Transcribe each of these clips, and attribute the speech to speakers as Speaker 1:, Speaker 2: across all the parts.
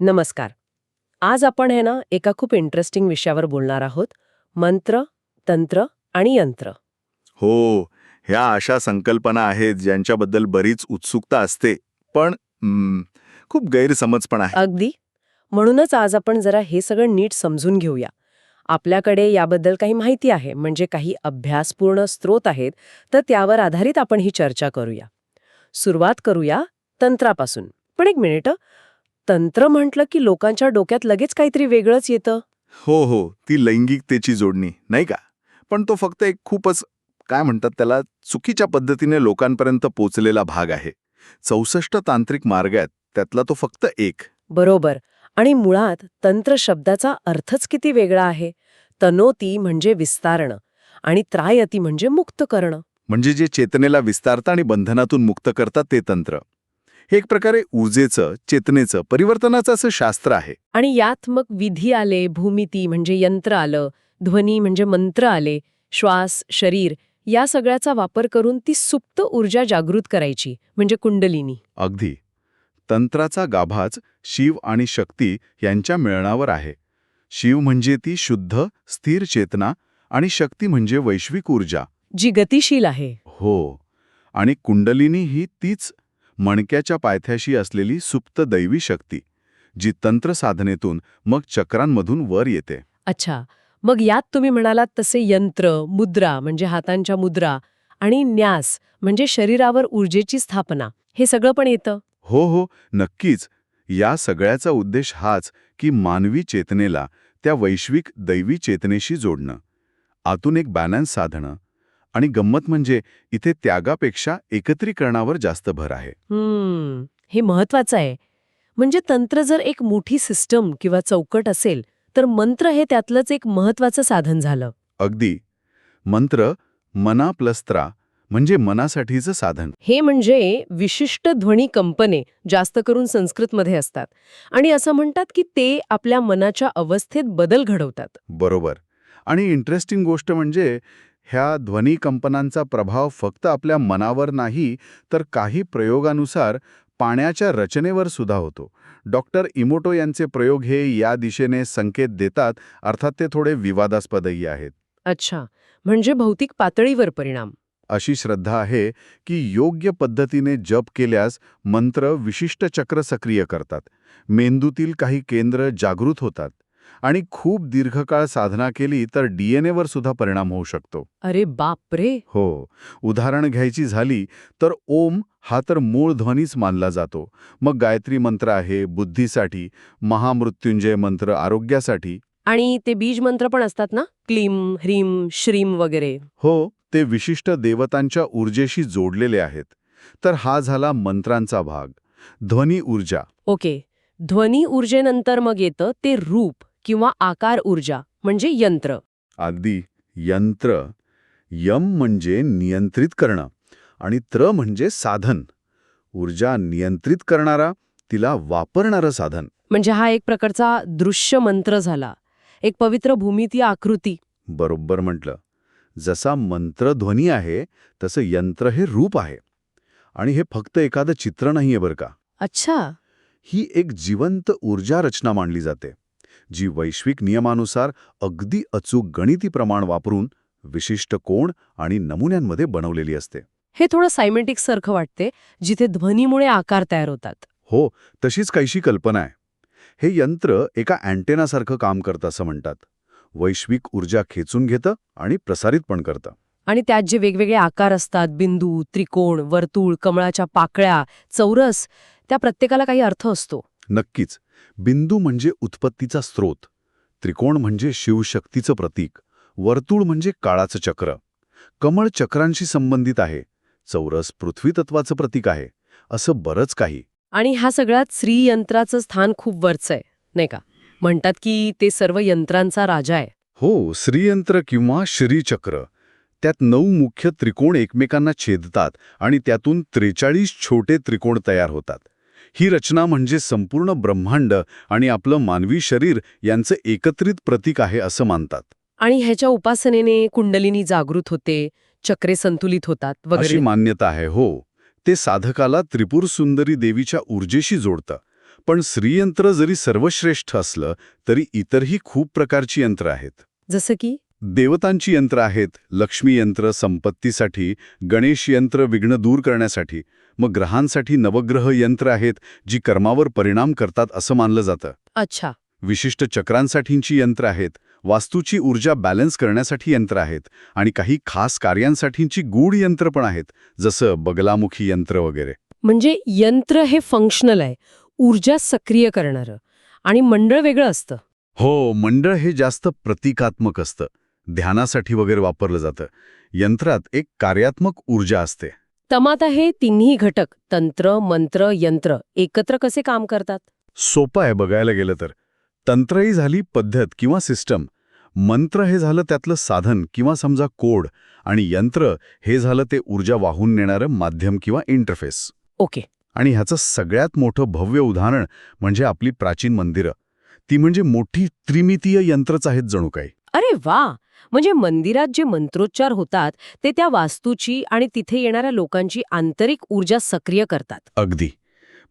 Speaker 1: नमस्कार. आज आपण है ना एका खूप इंटरेस्टिंग विषयावर बोलणार आहोत. मंत्र तंत्र आणि यंत्र.
Speaker 2: हो ह्या अशा संकल्पना आहेत ज्यांच्याबद्दल बरीच उत्सुकता असते पण खूप गैरसमज पण आहे
Speaker 1: अगदी. म्हणूनच आज आपण जरा हे सगळं नीट समजून घेऊया. आपल्याकडे याबद्दल काही माहिती आहे म्हणजे काही अभ्यासपूर्ण स्रोत आहेत तर त्यावर आधारित आपण ही चर्चा करूया. सुरुवात करूया तंत्रापासून. पण एक मिनिट. तंत्र म्हटलं की लोकांच्या डोक्यात लगेच काहीतरी वेगळंच येतं.
Speaker 2: हो हो ती लैंगिकतेची जोडणी नाही का? पण तो फक्त एक खूपच काय म्हणतात त्याला चुकीच्या पद्धतीने लोकांपर्यंत पोचलेला भाग आहे. चौसष्ट तांत्रिक मार्ग आहेत त्यातला तो फक्त एक.
Speaker 1: बरोबर. आणि मुळात तंत्र शब्दाचा अर्थच किती वेगळा आहे. तनोती म्हणजे विस्तारणं आणि त्रायती म्हणजे मुक्त करणं.
Speaker 2: म्हणजे जे चेतनेला विस्तारतं आणि बंधनातून मुक्त करतात ते तंत्र. हे एक प्रकारे ऊर्जेचं चेतनेचं परिवर्तनाचं असं शास्त्र आहे.
Speaker 1: आणि यात मग विधी आले भूमिती म्हणजे यंत्र आलं ध्वनी म्हणजे मंत्र आले श्वास शरीर या सगळ्याचा वापर करून ती सुप्त ऊर्जा जागृत करायची म्हणजे कुंडलिनी.
Speaker 2: अगदी. तंत्राचा गाभाच शिव आणि शक्ती यांच्या मिळणावर आहे. शिव म्हणजे ती शुद्ध स्थिर चेतना आणि शक्ती म्हणजे वैश्विक ऊर्जा.
Speaker 1: जी गतिशील आहे.
Speaker 2: हो. आणि कुंडलिनी ही तीच मणक्याच्या पायथ्याशी असलेली सुप्त दैवी शक्ती जी तंत्र साधनेतून मग चक्रांमधून वर येते.
Speaker 1: अच्छा मग यात तुम्ही म्हणालात तसे यंत्र मुद्रा म्हणजे हातांच्या मुद्रा आणि न्यास म्हणजे शरीरावर ऊर्जेची स्थापना हे सगळं पण येतं?
Speaker 2: हो हो नक्कीच. या सगळ्याचा उद्देश हाच की मानवी चेतनेला त्या वैश्विक दैवी चेतनेशी जोडणं. आतून एक बॅलन्स साधणं. आणि गंमत म्हणजे इथे त्यागापेक्षा एकत्रीकरणावर जास्त भर आहे.
Speaker 1: हम्म हे महत्वाचं आहे. म्हणजे तंत्र जर एक मोठी सिस्टम किंवा चौकट असेल तर मंत्र हे त्यातलंच एक महत्वाचं साधन झालं.
Speaker 2: अगदी. मंत्र मना प्लस त्रा म्हणजे मनासाठीचं साधन.
Speaker 1: हे म्हणजे विशिष्ट ध्वनी कंपने जास्त करून संस्कृतमध्ये असतात आणि असं म्हणतात की ते आपल्या मनाच्या अवस्थेत बदल घडवतात.
Speaker 2: बरोबर. आणि इंटरेस्टिंग गोष्ट म्हणजे ह्या ध्वनी कंपनांचा प्रभाव फक्त आपल्या मनावर नाही तर काही प्रयोगानुसार पाण्याच्या रचनेवर सुद्धा होतो. डॉक्टर इमोटो यांचे प्रयोग हे या दिशेने संकेत देतात अर्थात ते थोडे विवादास्पदही आहेत.
Speaker 1: अच्छा म्हणजे भौतिक पातळीवर परिणाम.
Speaker 2: अशी श्रद्धा आहे की योग्य पद्धतीने जप केल्यास मंत्र विशिष्ट चक्र सक्रिय करतात. मेंदूतील काही केंद्र जागृत होतात. आणि खूप दीर्घकाळ साधना केली तर डीएनएवर सुद्धा परिणाम होऊ शकतो.
Speaker 1: अरे बापरे!
Speaker 2: हो उदाहरण घ्यायची झाली तर ओम हा तर मूळ ध्वनीच मानला जातो. मग गायत्री मंत्र आहे बुद्धीसाठी महामृत्युंजय मंत्र आरोग्यासाठी.
Speaker 1: आणि ते बीज मंत्र पण असतात ना? क्लीम ह्रीम श्रीम वगैरे.
Speaker 2: हो ते विशिष्ट देवतांच्या ऊर्जेशी जोडलेले आहेत. तर हा झाला मंत्रांचा भाग. ध्वनी ऊर्जा.
Speaker 1: ओके. ध्वनी ऊर्जेनंतर मग येतं ते रूप. किंवा आकार ऊर्जा म्हणजे यंत्र.
Speaker 2: आदी यंत्र यम म्हणजे नियंत्रित करणं आणि त्र म्हणजे साधन. ऊर्जा नियंत्रित करणारा तिला वापरणारं साधन.
Speaker 1: म्हणजे हा एक प्रकारचा दृश्य मंत्र झाला. एक पवित्र भूमिती आकृती.
Speaker 2: बरोबर म्हटलं. जसा मंत्र ध्वनी आहे तसं यंत्र हे रूप आहे. आणि हे फक्त एखादं चित्र नाहीये बरं का.
Speaker 1: अच्छा.
Speaker 2: ही एक जिवंत ऊर्जा रचना मानली जाते. जी वैश्विक नियमानुसार अगदी अचूक गणिती प्रमाण वापरून विशिष्ट कोण आणि नमुन्यांमध्ये बनवलेली असते.
Speaker 1: हे थोडं सायमेटिक सारखं वाटते जिथे ध्वनीमुळे आकार तयार होतात.
Speaker 2: हो तशीच काहीशी कल्पना आहे. हे यंत्र एका अँटेनासारखं काम करतं असं म्हणतात. वैश्विक ऊर्जा खेचून घेतं आणि प्रसारित पण करतं.
Speaker 1: आणि त्यात जे वेगवेगळे आकार असतात बिंदू त्रिकोण वर्तुळ कमळाच्या पाकळ्या चौरस त्या प्रत्येकाला काही अर्थ असतो.
Speaker 2: नक्कीच. बिंदू म्हणजे उत्पत्तीचा स्रोत त्रिकोण म्हणजे शिवशक्तीचं प्रतीक वर्तुळ म्हणजे काळाचं चक्र. कमळ चक्रांशी संबंधित आहे चौरस पृथ्वीतत्वाचं प्रतीक आहे असं बरंच काही.
Speaker 1: आणि ह्या सगळ्यात श्रीयंत्राचं स्थान खूप वरचं आहे नाही का? म्हणतात की ते सर्व यंत्रांचा राजा आहे.
Speaker 2: हो श्रीयंत्र किंवा श्रीचक्र. त्यात नऊ मुख्य त्रिकोण एकमेकांना छेदतात आणि त्यातून त्रेचाळीस छोटे त्रिकोण तयार होतात. ही रचना म्हणजे संपूर्ण ब्रह्मांड आणि आपलं मानवी शरीर यांचं एकत्रित प्रतीक आहे असं मानतात.
Speaker 1: आणि ह्याच्या उपासनेने कुंडलिनी जागृत होते चक्रे संतुलित होतात
Speaker 2: अशी
Speaker 1: वगैरे
Speaker 2: मान्यता आहे हो. ते साधकाला त्रिपुर सुंदरी देवीच्या ऊर्जेशी जोडतं. पण श्रीयंत्र जरी सर्वश्रेष्ठ असलं तरी इतरही खूप प्रकारची यंत्र आहेत.
Speaker 1: जसं की?
Speaker 2: देवतांची यंत्र आहेत लक्ष्मी यंत्र संपत्तीसाठी गणेश यंत्र विघ्न दूर करण्यासाठी. मग ग्रहांसाठी नवग्रह यंत्र आहेत जी कर्मावर परिणाम करतात असं मानलं जातं.
Speaker 1: अच्छा.
Speaker 2: विशिष्ट चक्रांसाठींची यंत्र आहेत वास्तूची ऊर्जा बॅलन्स करण्यासाठी यंत्र आहेत आणि काही खास कार्यांसाठींची गूढ यंत्र पण आहेत जसं बगलामुखी यंत्र वगैरे.
Speaker 1: म्हणजे यंत्र हे फंक्शनल आहे ऊर्जा सक्रिय करणारं आणि मंडळ वेगळं असतं.
Speaker 2: हो मंडळ हे जास्त प्रतिकात्मक असतं. ध्यानासाठी वगैरे वापरलं जातं. यंत्रात एक कार्यात्मक ऊर्जा असते.
Speaker 1: तमात हे तिन्ही घटक तंत्र मंत्र यंत्र एकत्र कसे काम करतात?
Speaker 2: सोपं आहे बघायला गेलं तर. तंत्र ही झाली पद्धत किंवा सिस्टम. मंत्र हे झालं त्यातलं साधन किंवा समजा कोड आणि यंत्र हे झालं ते ऊर्जा वाहून नेणारं माध्यम किंवा इंटरफेस.
Speaker 1: ओके.
Speaker 2: आणि ह्याचं सगळ्यात मोठं भव्य उदाहरण म्हणजे आपली प्राचीन मंदिरं. ती म्हणजे मोठी त्रिमितीय यंत्रच आहेत जणू काही.
Speaker 1: अरे वा! म्हणजे मंदिरात जे मंत्रोच्चार होतात ते त्या वास्तूची आणि तिथे येणाऱ्या लोकांची आंतरिक ऊर्जा सक्रिय करतात.
Speaker 2: अगदी.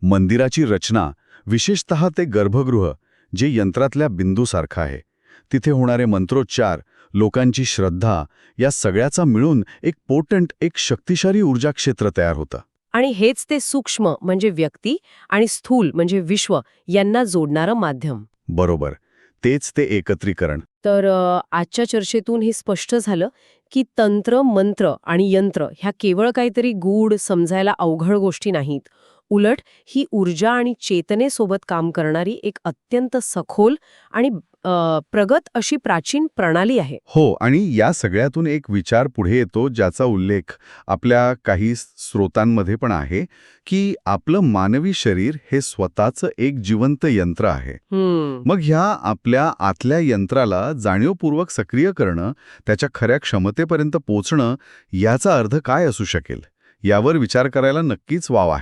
Speaker 2: मंदिराची रचना विशेषतः ते गर्भगृह जे यंत्रातल्या बिंदूसारखं आहे. तिथे होणारे मंत्रोच्चार लोकांची श्रद्धा या सगळ्याचा मिळून एक पोटंट एक शक्तिशाली ऊर्जा क्षेत्र तयार होतं.
Speaker 1: आणि हेच ते सूक्ष्म म्हणजे व्यक्ती आणि स्थूल म्हणजे विश्व यांना जोडणारं माध्यम.
Speaker 2: बरोबर. तेच ते एकत्रीकरण.
Speaker 1: तर आजच्या चर्चेतून हे स्पष्ट झालं की तंत्र मंत्र आणि यंत्र ह्या केवळ काहीतरी गूढ समजायला अवघड गोष्टी नाहीत. उलट ही ऊर्जा आणि चेतनेसोबत काम करणारी एक अत्यंत सखोल आणि प्रगत अशी प्राचीन प्रणाली आहे.
Speaker 2: हो आणि या सगळ्यातून एक विचार पुढे येतो ज्याचा उल्लेख आपल्या काही स्रोतांमध्ये पण आहे की आपलं मानवी शरीर हे स्वतःचं एक जिवंत यंत्र आहे. मग ह्या आपल्या आतल्या यंत्राला जाणीवपूर्वक सक्रिय करणं त्याच्या खऱ्या क्षमतेपर्यंत पोचणं याचा अर्थ काय असू शकेल? यावर विचार करायला नक्कीच वाव आहे.